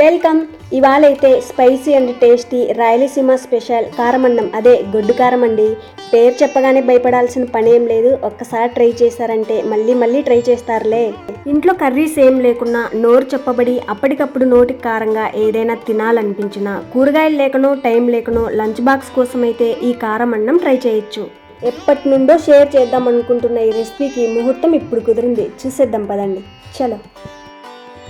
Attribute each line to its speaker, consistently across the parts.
Speaker 1: Welcome. ఇవాళైతే spicy and tasty Rayalaseema special కారమన్నం. అదే గొడ్డు కారం అండి పేరు చెప్పగానే భయపడాల్సిన పని ఏం లేదు. ఒక్కసారి ట్రై చేశారంటే మళ్ళీ మళ్ళీ ట్రై చేస్తారులే. ఇంట్లో కర్రీస్ ఏం లేకున్నా నోరు చెప్పబడి అప్పటికప్పుడు నోటికి కారంగా ఏదైనా తినాలనిపించినా కూరగాయలు లేకనో టైం లేకనో లంచ్ బాక్స్ కోసం అయితే ఈ కారం అన్నం ట్రై చేయొచ్చు. ఎప్పటి నుండో షేర్ చేద్దాం అనుకుంటున్న ఈ రెసిపీకి ముహూర్తం ఇప్పుడు కుదిరింది. చూసేద్దాం పదండి. చలో.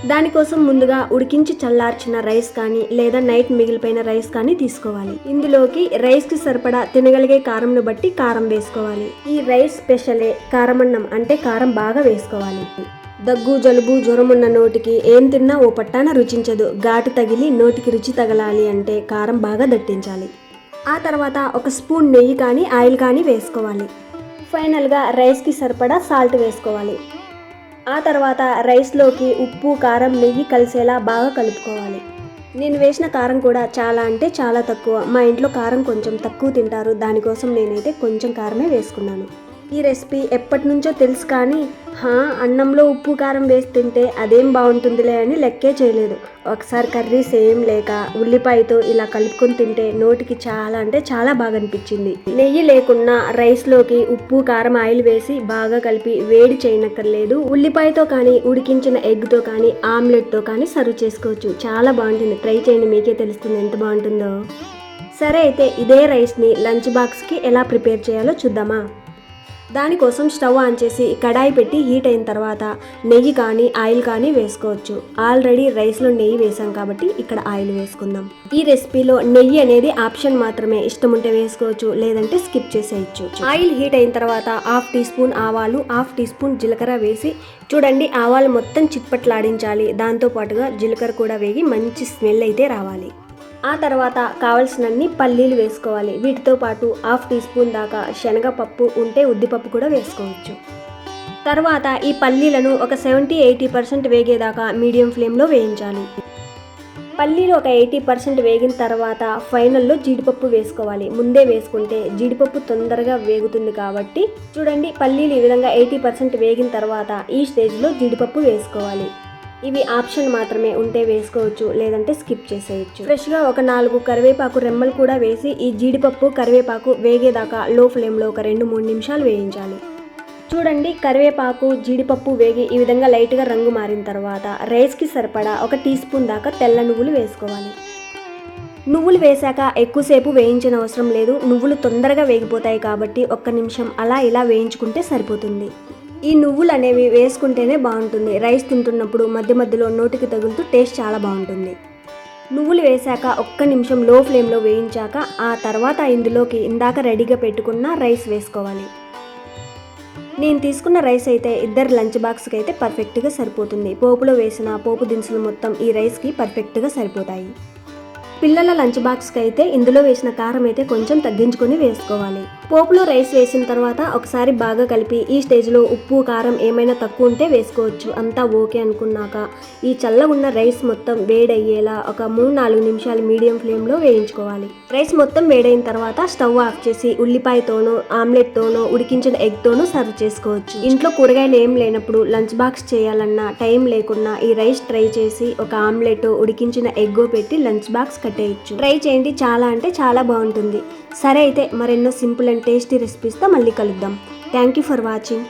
Speaker 1: దానికోసం ముందుగా ఉడికించి చల్లార్చిన రైస్ కానీ లేదా నైట్ మిగిలిపోయిన రైస్ కానీ తీసుకోవాలి. ఇందులోకి రైస్కి సరిపడా తినగలిగే కారంను బట్టి కారం వేసుకోవాలి. ఈ రైస్ స్పెషలే కారమన్నం అంటే కారం బాగా వేసుకోవాలి. దగ్గు జలుబు జ్వరం ఉన్న నోటికి ఏం తిన్నా ఓ పట్టాన రుచించదు. ఘాటు తగిలి నోటికి రుచి తగలాలి అంటే కారం బాగా దట్టించాలి. ఆ తర్వాత ఒక స్పూన్ నెయ్యి కానీ ఆయిల్ కానీ వేసుకోవాలి. ఫైనల్గా రైస్కి సరిపడా సాల్ట్ వేసుకోవాలి. ఆ తర్వాత రైస్లోకి ఉప్పు కారం నెయ్యి కలిసేలా బాగా కలుపుకోవాలి. నేను వేసిన కారం కూడా చాలా అంటే చాలా తక్కువ. మా ఇంట్లో కారం కొంచెం తక్కువ తింటారు. దానికోసం నేనైతే కొంచెం కారమే వేసుకున్నాను. ఈ రెసిపీ ఎప్పటి నుంచో తెలుసు కానీ హా అన్నంలో ఉప్పు కారం వేసి తింటే అదేం బాగుంటుందిలే అని లెక్కే చేయలేదు. ఒకసారి కర్రీస్ ఏం లేక ఉల్లిపాయతో ఇలా కలుపుకొని తింటే నోటికి చాలా అంటే చాలా బాగా అనిపించింది. నెయ్యి లేకున్నా రైస్లోకి ఉప్పు కారం ఆయిల్ వేసి బాగా కలిపి వేడి చేయనక్కర్లేదు. ఉల్లిపాయతో కానీ ఉడికించిన ఎగ్తో కానీ ఆమ్లెట్తో కానీ సర్వ్ చేసుకోవచ్చు. చాలా బాగుంటుంది. ట్రై చేయండి. మీకే తెలుస్తుంది ఎంత బాగుంటుందో. సరే అయితే ఇదే రైస్ని లంచ్ బాక్స్కి ఎలా ప్రిపేర్ చేయాలో చూద్దామా? దానికోసం స్టవ్ ఆన్ చేసి కడాయి పెట్టి హీట్ అయిన తర్వాత నెయ్యి కానీ ఆయిల్ కానీ వేసుకోవచ్చు. ఆల్రెడీ రైస్లో నెయ్యి వేసాం కాబట్టి ఇక్కడ ఆయిల్ వేసుకుందాం. ఈ రెసిపీలో నెయ్యి అనేది ఆప్షన్ మాత్రమే. ఇష్టం ఉంటే వేసుకోవచ్చు లేదంటే స్కిప్ చేసేయచ్చు. ఆయిల్ హీట్ అయిన తర్వాత హాఫ్ టీ స్పూన్ ఆవాలు హాఫ్ టీ స్పూన్ జీలకర్ర వేసి చూడండి ఆవాలు మొత్తం చిట్పట్లాడించాలి. దాంతో పాటుగా జీలకర్ర కూడా వేగి మంచి స్మెల్ అయితే రావాలి. ఆ తర్వాత కావలసినన్ని పల్లీలు వేసుకోవాలి. వీటితో పాటు హాఫ్ టీ స్పూన్ దాకా శనగపప్పు ఉంటే ఉద్దిపప్పు కూడా వేసుకోవచ్చు. తర్వాత ఈ పల్లీలను ఒక సెవెంటీ ఎయిటీ పర్సెంట్ వేగేదాకా మీడియం ఫ్లేమ్లో వేయించాలి. పల్లీలు ఒక ఎయిటీ పర్సెంట్ వేగిన తర్వాత ఫైనల్లో జీడిపప్పు వేసుకోవాలి. ముందే వేసుకుంటే జీడిపప్పు తొందరగా వేగుతుంది కాబట్టి చూడండి పల్లీలు ఈ విధంగా ఎయిటీ పర్సెంట్ వేగిన తర్వాత ఈ స్టేజ్లో జీడిపప్పు వేసుకోవాలి. ఇవి ఆప్షన్ మాత్రమే ఉంటే వేసుకోవచ్చు లేదంటే స్కిప్ చేసేయచ్చు. ఫ్రెష్గా ఒక నాలుగు కరివేపాకు రెమ్మలు కూడా వేసి ఈ జీడిపప్పు కరివేపాకు వేగేదాకా లో ఫ్లేమ్లో ఒక రెండు మూడు నిమిషాలు వేయించాలి. చూడండి కరివేపాకు జీడిపప్పు వేగి ఈ విధంగా లైట్గా రంగు మారిన తర్వాత రైస్కి సరిపడా ఒక టీ స్పూన్ దాకా తెల్ల నువ్వులు వేసుకోవాలి. నువ్వులు వేశాక ఎక్కువసేపు వేయించిన అవసరం లేదు. నువ్వులు తొందరగా వేగిపోతాయి కాబట్టి ఒక్క నిమిషం అలా ఇలా వేయించుకుంటే సరిపోతుంది. ఈ నువ్వులు అనేవి వేసుకుంటేనే బాగుంటుంది. రైస్ తింటున్నప్పుడు మధ్య మధ్యలో నోటికి తగులుతూ టేస్ట్ చాలా బాగుంటుంది. నువ్వులు వేశాక ఒక్క నిమిషం లో ఫ్లేమ్లో వేయించాక ఆ తర్వాత ఇందులోకి ఇందాక రెడీగా పెట్టుకున్న రైస్ వేసుకోవాలి. నేను తీసుకున్న రైస్ అయితే ఇద్దరు లంచ్ బాక్స్కి అయితే పర్ఫెక్ట్గా సరిపోతుంది. పోపులో వేసిన పోపు దినుసులు మొత్తం ఈ రైస్కి పర్ఫెక్ట్గా సరిపోతాయి. పిల్లల లంచ్ బాక్స్కి అయితే ఇందులో వేసిన కారం అయితే కొంచెం తగ్గించుకొని వేసుకోవాలి. పోపులో రైస్ వేసిన తర్వాత ఒకసారి బాగా కలిపి ఈ స్టేజ్లో ఉప్పు కారం ఏమైనా తక్కువ ఉంటే వేసుకోవచ్చు. అంతా ఓకే అనుకున్నాక ఈ చల్లగున్న రైస్ మొత్తం వేడయ్యేలా ఒక మూడు నాలుగు నిమిషాలు మీడియం ఫ్లేమ్లో వేయించుకోవాలి. రైస్ మొత్తం వేడైన తర్వాత స్టవ్ ఆఫ్ చేసి ఉల్లిపాయతోనో ఆమ్లెట్తోనో ఉడికించిన ఎగ్తోనో సర్వ్ చేసుకోవచ్చు. ఇంట్లో కూరగాయలు ఏం లేనప్పుడు లంచ్ బాక్స్ చేయాలన్నా టైం లేకున్నా ఈ రైస్ ట్రై చేసి ఒక ఆమ్లెట్ ఉడికించిన ఎగ్గో పెట్టి లంచ్ బాక్స్ కట్టేయచ్చు. ట్రై చేయండి. చాలా అంటే చాలా బాగుంటుంది. సరే అయితే మరెన్నో సింపుల్ అండ్ టేస్టీ రెసిపీస్తో మళ్ళీ కలుద్దాం. Thank you for watching